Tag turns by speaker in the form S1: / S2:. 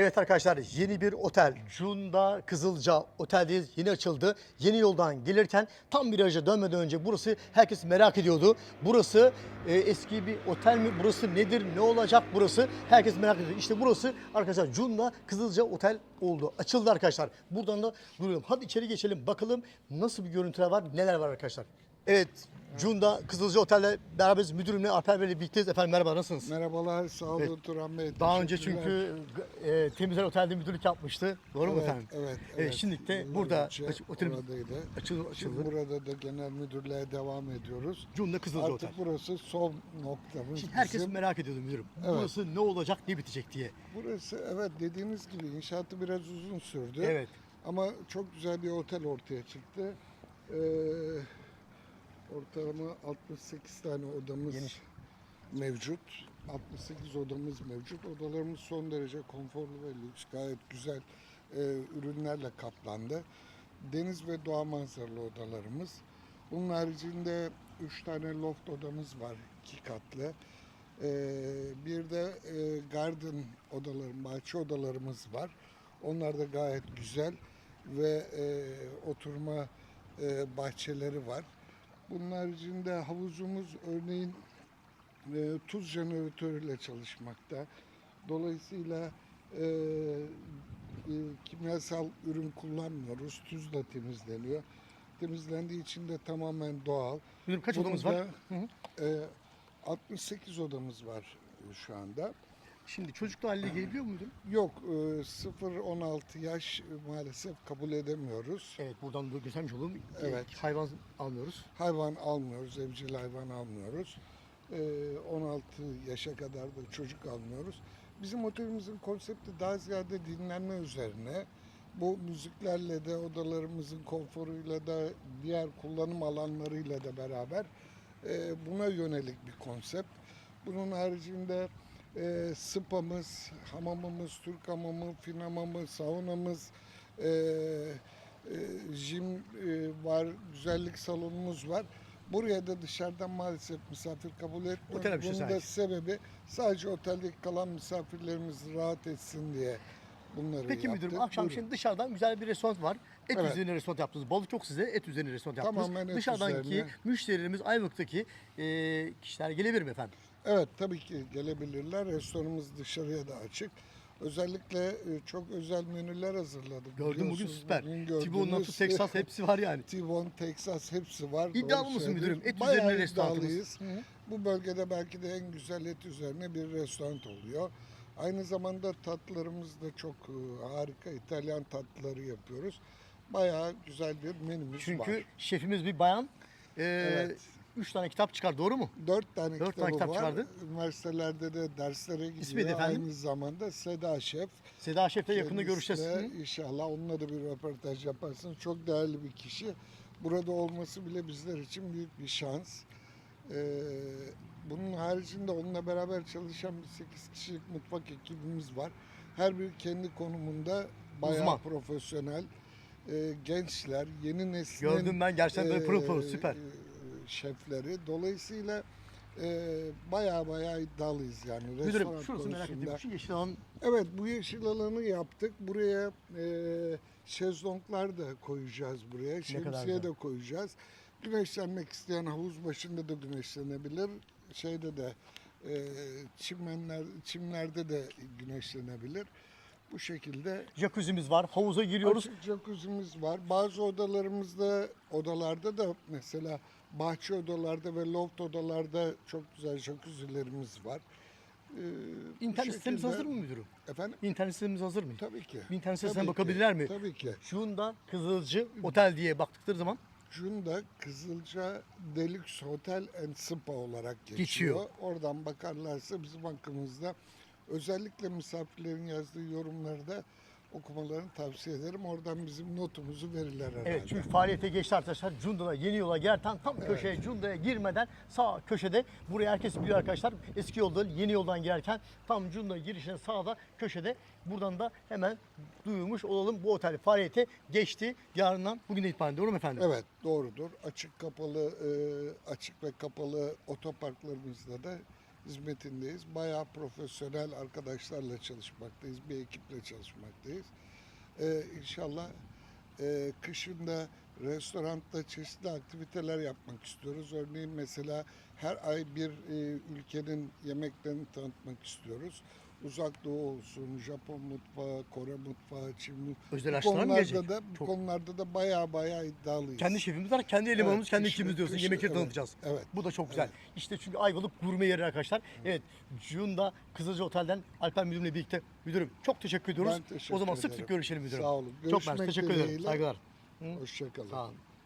S1: Evet arkadaşlar yeni bir otel Cunda Kızılca oteldeyiz yeni açıldı. Yeni yoldan gelirken tam viraja dönmeden önce burası herkes merak ediyordu. Burası e, eski bir otel mi? Burası nedir? Ne olacak burası? Herkes merak ediyor. İşte burası arkadaşlar Cunda Kızılca otel oldu. Açıldı arkadaşlar. Buradan da duruyorum. Hadi içeri geçelim bakalım nasıl bir görüntüler var neler var arkadaşlar. Evet Cunda Kızılca Otel'le beraberiz. Müdürümle Alper Bey'le birlikteyiz. Efendim merhaba nasılsınız?
S2: Merhabalar, sağ olun
S1: Evet.
S2: Turan Bey.
S1: Daha önce
S2: teşekkürler.
S1: çünkü e, Temizler Otel'de müdürlük yapmıştı. Doğru mu
S2: evet,
S1: efendim?
S2: Evet,
S1: Evet, şimdi de burada
S2: önce
S1: aç- otelimiz
S2: oradaydı.
S1: açıldı.
S2: Şimdi
S1: açıldı.
S2: burada da genel müdürlüğe devam ediyoruz.
S1: Cunda Kızılca
S2: Artık
S1: Otel.
S2: burası son noktamız
S1: Şimdi herkes
S2: bizim.
S1: merak ediyordu müdürüm.
S2: Evet.
S1: Burası ne olacak, ne bitecek diye.
S2: Burası evet dediğiniz gibi inşaatı biraz uzun sürdü.
S1: Evet.
S2: Ama çok güzel bir otel ortaya çıktı. Ee, ortalama 68 tane odamız
S1: Geniş.
S2: mevcut. 68 odamız mevcut. Odalarımız son derece konforlu ve lüks. Gayet güzel e, ürünlerle kaplandı. Deniz ve doğa manzaralı odalarımız. Bunun haricinde 3 tane loft odamız var. iki katlı. Ee, bir de e, garden odalarım, bahçe odalarımız var. Onlar da gayet güzel ve e, oturma e, bahçeleri var. Bunun haricinde havuzumuz örneğin e, tuz jeneratörüyle çalışmakta. Dolayısıyla e, e, kimyasal ürün kullanmıyoruz. Tuzla temizleniyor. Temizlendiği için de tamamen doğal.
S1: Müdürüm kaç
S2: Bunun
S1: odamız var?
S2: da,
S1: Hı hı.
S2: e, 68 odamız var şu anda.
S1: Şimdi çocuklu haliyle gelebiliyor mu müdürüm?
S2: Yok, e, 0-16 yaş e, maalesef kabul edemiyoruz.
S1: Evet buradan da göstermiş olalım.
S2: Evet.
S1: Hayvan almıyoruz.
S2: Hayvan almıyoruz, evcil hayvan almıyoruz. E, 16 yaşa kadar da çocuk almıyoruz. Bizim otelimizin konsepti daha ziyade dinlenme üzerine. Bu müziklerle de odalarımızın konforuyla da diğer kullanım alanlarıyla da beraber e, buna yönelik bir konsept. Bunun haricinde e, spamız, hamamımız, Türk hamamı, fin hamamı, saunamız, e, e, jim e, var, güzellik salonumuz var. Buraya da dışarıdan maalesef misafir kabul etmiyoruz.
S1: Otele bir şey
S2: Bunun da
S1: sadece.
S2: sebebi sadece oteldeki kalan misafirlerimiz rahat etsin diye bunları
S1: Peki
S2: yaptık.
S1: müdürüm akşam
S2: Buyurun.
S1: şimdi dışarıdan güzel bir restoran var. Et
S2: Evet.
S1: üzerine restoran yaptınız. Balık yok size. Et üzerine restoran yaptınız.
S2: Tamamen et
S1: Dışarıdanki
S2: üzerine.
S1: müşterilerimiz Ayvalık'taki e, kişiler gelebilir mi efendim?
S2: Evet tabii ki gelebilirler. Restoranımız dışarıya da açık. Özellikle e, çok özel menüler hazırladık.
S1: Gördüm bugün
S2: Biliyorsunuz
S1: süper.
S2: bugün
S1: T-bone. Texas hepsi var yani.
S2: T-bone, Texas hepsi var.
S1: İddialı
S2: Doğru
S1: mısın müdürüm? Et
S2: Bayağı
S1: üzerine restoranımız.
S2: iddialıyız.
S1: Hı hı.
S2: Bu bölgede belki de en güzel et üzerine bir restoran oluyor. Aynı zamanda tatlılarımız da çok e, harika. İtalyan tatlıları yapıyoruz. Bayağı güzel bir menümüz
S1: Çünkü
S2: var.
S1: şefimiz bir bayan. E,
S2: Evet.
S1: Üç tane kitap çıkar doğru mu?
S2: Dört tane
S1: Dört
S2: kitabı
S1: tane kitap
S2: var.
S1: çıkardı.
S2: Üniversitelerde de derslere gidiyor.
S1: İsmi de efendim?
S2: Aynı zamanda Seda Şef.
S1: Seda Şef'le yakında
S2: Kendisi
S1: görüşeceğiz.
S2: de. İnşallah onunla da bir röportaj yaparsınız. Çok değerli bir kişi. Burada olması bile bizler için büyük bir şans. Ee, bunun haricinde onunla beraber çalışan bir 8 kişilik mutfak ekibimiz var. Her biri kendi konumunda bayağı
S1: Uzman.
S2: profesyonel. Ee, gençler, yeni neslin
S1: Gördüm ben gerçekten böyle pırıl pırıl
S2: e,
S1: süper.
S2: e, şefleri. Dolayısıyla e, bayağı bayağı iddialıyız yani.
S1: Müdürüm şurası merak ettim. Şu yeşil alan
S2: Evet bu yeşil alanı yaptık. Buraya e, şezlonglar da koyacağız buraya. Şemsiye de koyacağız. Güneşlenmek isteyen havuz başında da güneşlenebilir. Şeyde de e, çimenler çimlerde de güneşlenebilir. Bu şekilde
S1: jacuzzi'miz var. Havuza giriyoruz.
S2: açık jacuzzi'miz var. Bazı odalarımızda odalarda da mesela bahçe odalarda ve loft odalarda çok güzel jacuzzilerimiz var. E, bu
S1: İnternet
S2: şekilde-
S1: hazır mı müdürüm?
S2: Efendim?
S1: İnternet sitemiz hazır mı?
S2: Tabii ki.
S1: İnternet
S2: ki,
S1: bakabilirler mi?
S2: Tabii ki.
S1: Şunda Kızılcı Otel diye baktıkları zaman
S2: Cunda Kızılca Deluxe Hotel and Spa olarak geçiyor.
S1: Geçiyor.
S2: Oradan bakarlarsa bizim hakkımızda özellikle misafirlerin yazdığı yorumları da okumalarını tavsiye ederim. Oradan bizim notumuzu verirler herhalde.
S1: Evet çünkü faaliyete geçti arkadaşlar. Cunda'da yeni yola girerken tam köşeye Cunda'ya girmeden sağ köşede buraya herkes biliyor arkadaşlar. Eski yolda yeni yoldan girerken tam Cunda girişine sağda köşede buradan da hemen duyurmuş olalım. Bu otel faaliyete geçti. Yarından bugüne itibaren doğru mu efendim?
S2: Evet doğrudur. Açık kapalı e, açık ve kapalı otoparklarımızda da hizmetindeyiz. Bayağı profesyonel arkadaşlarla çalışmaktayız, bir ekiple çalışmaktayız. Ee, inşallah e, kışın da restoranda çeşitli aktiviteler yapmak istiyoruz. Örneğin mesela her ay bir e, ülkenin yemeklerini tanıtmak istiyoruz. Uzak Doğu olsun, Japon mutfağı, Kore mutfağı, Çin mutfağı.
S1: Özel
S2: Bu
S1: aşçılar mı
S2: konularda da, bu
S1: Çok-
S2: konularda da bayağı bayağı iddialıyız.
S1: Kendi şefimiz var, kendi elemanımız,
S2: Evet,
S1: kendi
S2: kışın-
S1: ekibimiz diyorsun.
S2: kışın-
S1: Yemekleri
S2: evet,
S1: tanıtacağız.
S2: evet,
S1: Bu da çok güzel. İşte çünkü Ayvalık gurme yeri arkadaşlar. Evet, Cunda Kızılca Otel'den Alper Müdürümle birlikte. Müdürüm çok teşekkür ediyoruz.
S2: Ben teşekkür
S1: o zaman sık
S2: ederim.
S1: sık görüşelim müdürüm.
S2: Sağ olun.
S1: Çok
S2: Görüşmek
S1: teşekkür ederim.
S2: dileğiyle.
S1: Saygılar.
S2: Hoşçakalın.
S1: Sağ olun.